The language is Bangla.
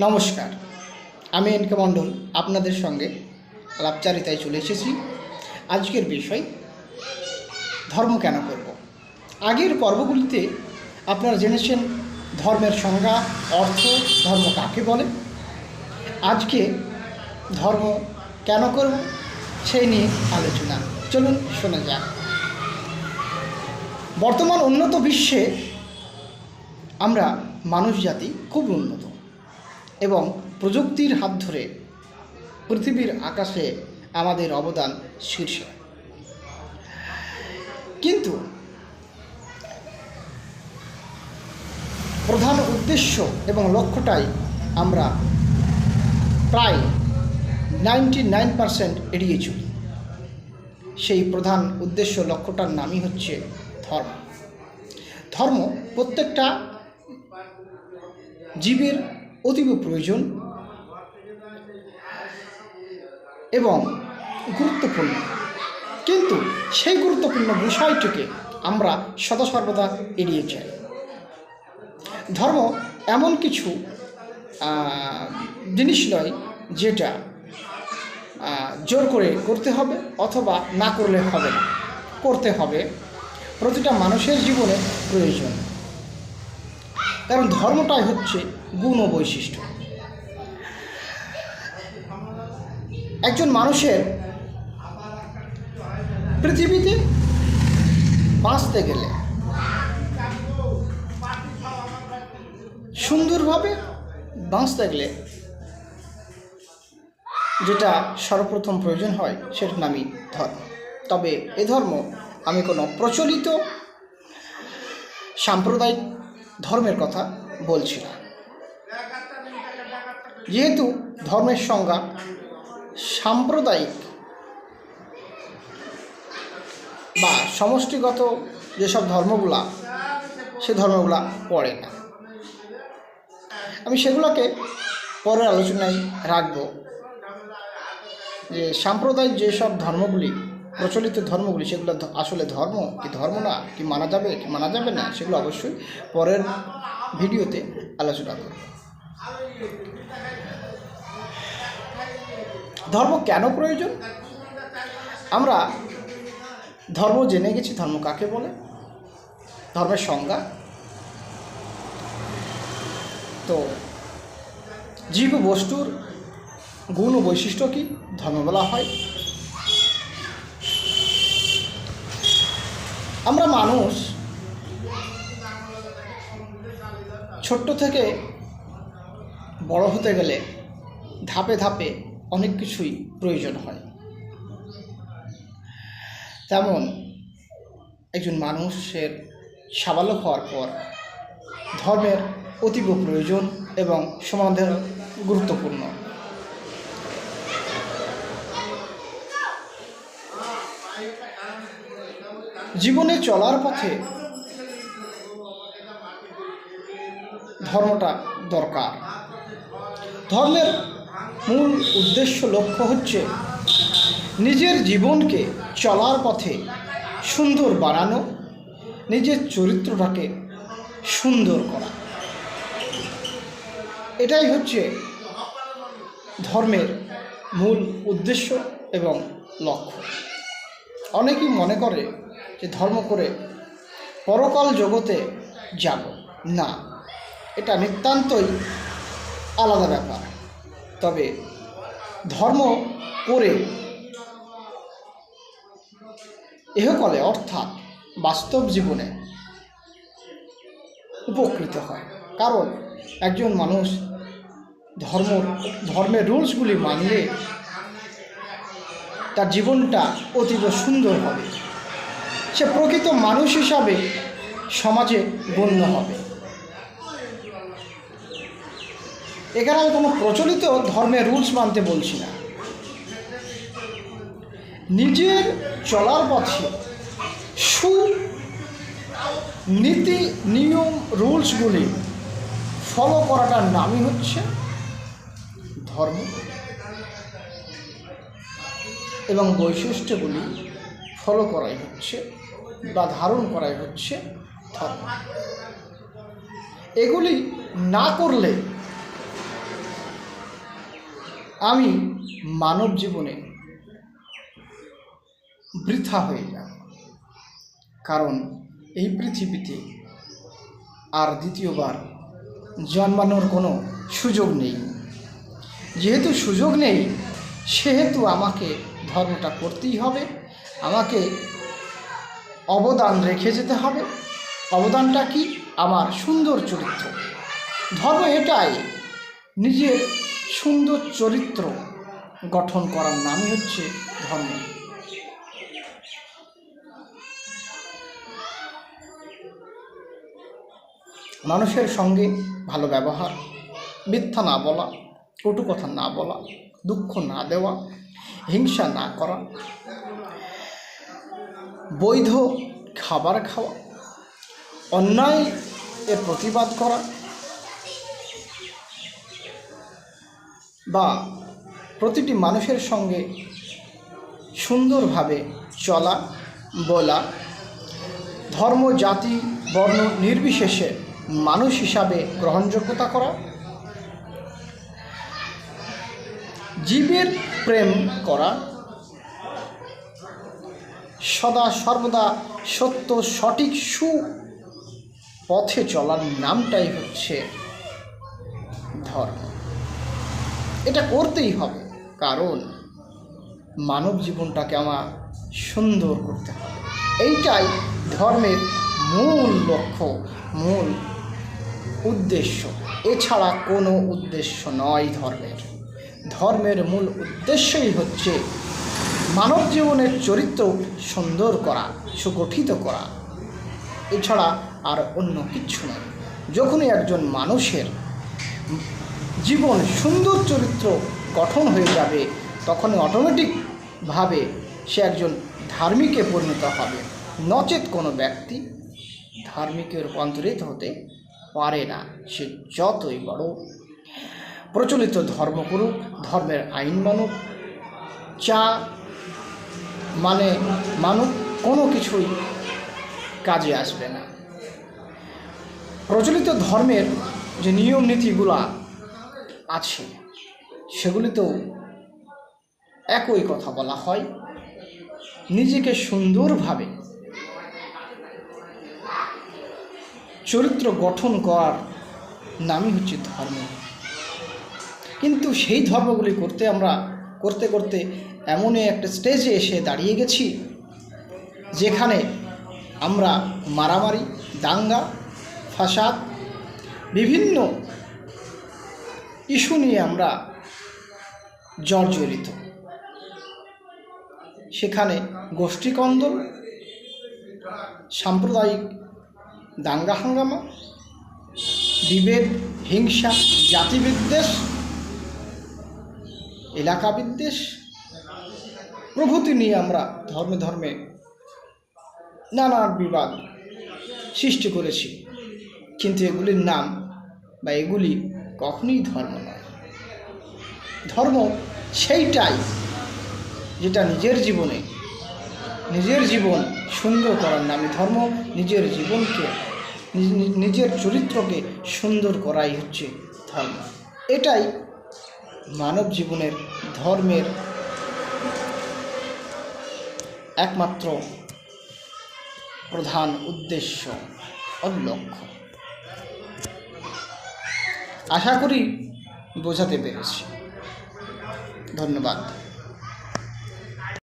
নমস্কার, আমি এনকে মণ্ডল, আপনাদের সঙ্গে আলাপচারিতায় চলে এসেছি। আজকের বিষয়, ধর্ম কেন করব? আগের পর্বগুলিতে আপনারা জেনেছেন ধর্মের সংজ্ঞা, অর্থ, ধর্ম কাকে বলে? আজকে ধর্ম কেন করব সেই নিয়ে আলোচনা। চলুন শোনা যাক। বর্তমান উন্নত বিশ্বে আমরা মানুষ জাতি খুব উন্নত। এবং প্রযুক্তির হাত ধরে পৃথিবীর আকাশে আমাদের অবদান শীর্ষ। কিন্তু প্রধান উদ্দেশ্য এবং লক্ষ্যটাই আমরা প্রায় নাইনটি নাইন পারসেন্ট এড়িয়ে চলি। সেই প্রধান উদ্দেশ্য লক্ষ্যটার নামই হচ্ছে ধর্ম। ধর্ম প্রত্যেকটা জীবের অতীব প্রয়োজন এবং গুরুত্বপূর্ণ। কিন্তু সেই গুরুত্বপূর্ণ বিষয়টিকে আমরা সদা সর্বদা এড়িয়ে যাই। ধর্ম এমন কিছু জিনিস নয় যেটা জোর করে করতে হবে অথবা না করলে হবে না। করতে হবে। প্রতিটা মানুষের জীবনে প্রয়োজন। কারণ ধর্মটাই হচ্ছে গুণ ও বৈশিষ্ট্য। একজন মানুষের পৃথিবীতে বাঁচতে গেলে সুন্দরভাবে বাঁচতে গেলে যেটা সর্বপ্রথম প্রয়োজন হয় সেটার নামই ধর্ম। তবে এ ধর্ম আমি কোনো প্রচলিত সাম্প্রদায়িক ধর্মের কথা বলছি না। যেহেতু ধর্মের সংজ্ঞা সাম্প্রদায়িক বা সমষ্টিগত যেসব ধর্মগুলা, সে ধর্মগুলা পড়ে না। আমি সেগুলোকে পরের আলোচনায় রাখব যে সাম্প্রদায়িক যেসব ধর্মগুলি প্রচলিত ধর্মগুলি, সেগুলো আসলে ধর্ম কি ধর্ম না, কি মানা যাবে, কি মানা যাবে না, সেগুলো অবশ্যই পরের ভিডিওতে আলোচনা করব। ধর্ম কেন প্রয়োজন? আমরা ধর্ম জেনে গেছি, ধর্ম কাকে বলে? ধর্মের সংজ্ঞা। তো জীব বস্তুর গুণ ও বৈশিষ্ট্য কি? ধর্ম বলা হয়। আমরা মানুষ ছোট্ট থেকে বড় হতে গেলে ধাপে ধাপে অনেক কিছুই প্রয়োজন হয়। তেমন একজন মানুষের সাবালক হওয়ার পর ধর্মের অতীব প্রয়োজন এবং সমাধান গুরুত্বপূর্ণ। জীবনে চলার পথে ধর্মটা দরকার। ধর্মের মূল উদ্দেশ্য লক্ষ্য হচ্ছে নিজের জীবনকে চলার পথে সুন্দর বানানো, নিজের চরিত্রটাকে সুন্দর করা। এটাই হচ্ছে ধর্মের মূল উদ্দেশ্য এবং লক্ষ্য। অনেকেই মনে করে যে ধর্ম করে পরকাল জগতে যাব। না, এটা নিতান্তই আলাদা ব্যাপার। তবে ধর্ম করে এহকলে অর্থাৎ বাস্তব জীবনে উপকৃত হয়। কারণ একজন মানুষ ধর্ম, ধর্মের রুলসগুলি মানলে তার জীবনটা অতীব সুন্দর হবে। সে প্রকৃত মানুষ হিসাবে সমাজে গণ্য হবে। এখানে আমি কোনো প্রচলিত ধর্মের রুলস মানতে বলছি না। নিজের চলার পথে সু নীতি নিয়ম, রুলসগুলি ফলো করাটার নামই হচ্ছে ধর্ম এবং বৈশিষ্ট্যগুলি ফলো করাই হচ্ছে বা ধারণ করাই হচ্ছে ধর্ম। এগুলি না করলে আমি মানব জীবনে বৃথা হয়ে যাব। কারণ এই পৃথিবীতে আর দ্বিতীয়বার জন্মানোর কোনো সুযোগ নেই। যেহেতু সুযোগ নেই, সেহেতু আমাকে ধর্মটা করতেই হবে। আমাকে অবদান রেখে যেতে হবে। অবদানটা কি? আমার সুন্দর চরিত্র। ধর্ম এটাই। নিজের সুন্দর চরিত্র গঠন করার নামই হচ্ছে ধর্ম। মানুষের সঙ্গে ভালো ব্যবহার, মিথ্যা না বলা, কটু কথা না বলা, দুঃখ না দেওয়া, হিংসা না করা বৈধ খাবার খাওয়া, অন্যায় এর প্রতিবাদ করা বা প্রতিটি মানুষের সঙ্গে সুন্দরভাবে চলা, বলা, ধর্ম, জাতি, বর্ণ নির্বিশেষে মানুষ হিসাবে গ্রহণযোগ্যতা করা, জীবের প্রেম করা সদা সর্বদা সত্য, সঠিক সু পথে চলার নামটাই হচ্ছে ধর্ম। এটা করতেই হবে, কারণ মানব জীবনটাকে আমার সুন্দর করতে হবে। এইটাই ধর্মের মূল লক্ষ্য, মূল উদ্দেশ্য। এছাড়া কোনো উদ্দেশ্য নয় ধর্মের। ধর্মের মূল উদ্দেশ্যই হচ্ছে মানব জীবনের চরিত্র সুন্দর করা, সুগঠিত করা। এছাড়া আর অন্য কিছু নয়। যখনই একজন মানুষের জীবন সুন্দর চরিত্র গঠন হয়ে যাবে, তখনই অটোমেটিকভাবে সে একজন ধার্মিকে পরিণত হবে। নচেত কোনো ব্যক্তি ধার্মিকে রূপান্তরিত হতে পারে না। সে যতই বড় প্রচলিত ধর্ম করুক, ধর্মের আইন মানুক চা মানে মানুক কোনো কিছুই কাজে আসবে না। প্রচলিত ধর্মের যে নিয়ম নীতিগুলা আছে, সেগুলিতেও একই কথা বলা হয়। নিজেকে সুন্দরভাবে চরিত্র গঠন করার নামই হচ্ছে ধর্ম। কিন্তু সেই ধর্মগুলি করতে আমরা, করতে করতে এমনই একটা স্টেজে এসে দাঁড়িয়ে গেছি, যেখানে আমরা মারামারি, দাঙ্গা, ফাসাদ, বিভিন্ন ইস্যু নিয়ে আমরা জর্জরিত। সেখানে গোষ্ঠীকন্দল, সাম্প্রদায়িক দাঙ্গা হাঙ্গামা, বিভেদ, হিংসা, জাতিবিদ্বেষ এলাকা বিদ্বেষ প্রভৃতি নিয়ে আমরা ধর্মে ধর্মে নানা বিবাদ সৃষ্টি করেছি। কিন্তু এগুলির নাম বা এগুলি কখনোই ধর্ম নয়। ধর্ম সেইটাই যেটা নিজের জীবনে, নিজের জীবন সুন্দর করার নামে। ধর্ম নিজের জীবনকে নিজের চরিত্রকে সুন্দর করাই হচ্ছে ধর্ম। এটাই মানব জীবনের ধর্মের একমাত্র প্রধান উদ্দেশ্য ও লক্ষ্য। আশা করি বোঝাতে পেরেছি। ধন্যবাদ।